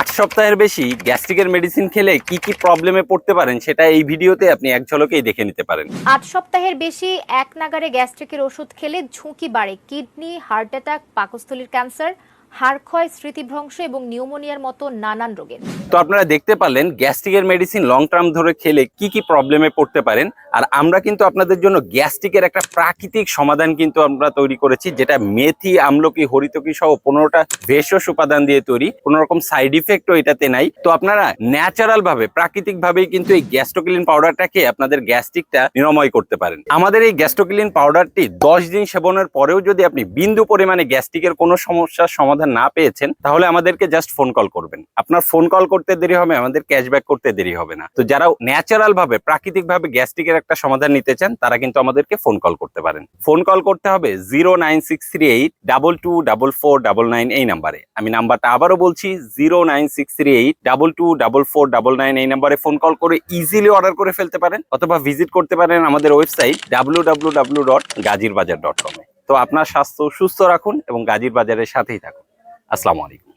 আট সপ্তাহের বেশি গ্যাস্ট্রিকের মেডিসিন খেলে কি কি প্রবলেমে পড়তে পারেন সেটা এই ভিডিওতে আপনি এক ঝলকেই দেখে নিতে পারেন। আট সপ্তাহের বেশি এক নাগারে গ্যাস্ট্রিকের ওষুধ খেলে ঝুঁকি বাড়ে। কিডনি, হার্ট অ্যাটাক, পাকস্থলীর ক্যান্সার হাড় ক্ষয় স্মৃতিভ্রংশ এবং নিউমোনিয়ার মতো নানান রোগের। তো আপনারা দেখতে পারলেন, গ্যাস্ট্রিকের মেডিসিন লং টার্ম ধরে খেলে কি কি প্রবলেমে পড়তে পারেন, আর আমরা কিন্তু আপনাদের জন্য গ্যাস্ট্রিকের একটা প্রাকৃতিক সমাধান কিন্তু আমরা তৈরি করেছি, যেটা মেথি, আমলকি, হরিতকি সহ পনেরোটা ভেষজ উপাদান দিয়ে তৈরি, কোনো রকম সাইড ইফেক্টও এটাতে নাই। তো আপনারা ন্যাচারাল ভাবে, প্রাকৃতিক ভাবেই কিন্তু এই গ্যাস্ট্রোক্লিন পাউডারটাকে আপনাদের গ্যাস্ট্রিকটা নিরাময় করতে পারেন। আমাদের এই গ্যাস্ট্রোক্লিন পাউডারটি দশ দিন সেবনের পরেও যদি আপনি বিন্দু পরিমাণে গ্যাস্ট্রিকের কোনো সমস্যার সমাধান না পেয়েছেন, তাহলে আমাদেরকে জাস্ট ফোন কল করবেন। আপনার ফোন কল করতে দেরি হবে, আমাদের ক্যাশব্যাক করতে দেরি হবে না। তো যারা ন্যাচারাল ভাবে প্রাকৃতিক ভাবে গ্যাস্ট্রিকের একটা সমাধান নিতে চান, তারা কিন্তু আমাদেরকে ফোন কল করতে পারেন। ফোন কল করতে হবে zero nine six three eight double two double four double nine এই নাম্বারে। আমি নাম্বারটা আবারও বলছি zero nine six three eight double two double four double nine এই নাম্বারে ফোন কল করে ইজিলি অর্ডার করে ফেলতে পারেন, অথবা ভিজিট করতে পারেন আমাদের website W W W dot dot তো আপনার স্বাস্থ্য সুস্থ রাখুন এবং গাজীর বাজারের সাথেই থাকুন। আসসালামু আলাইকুম।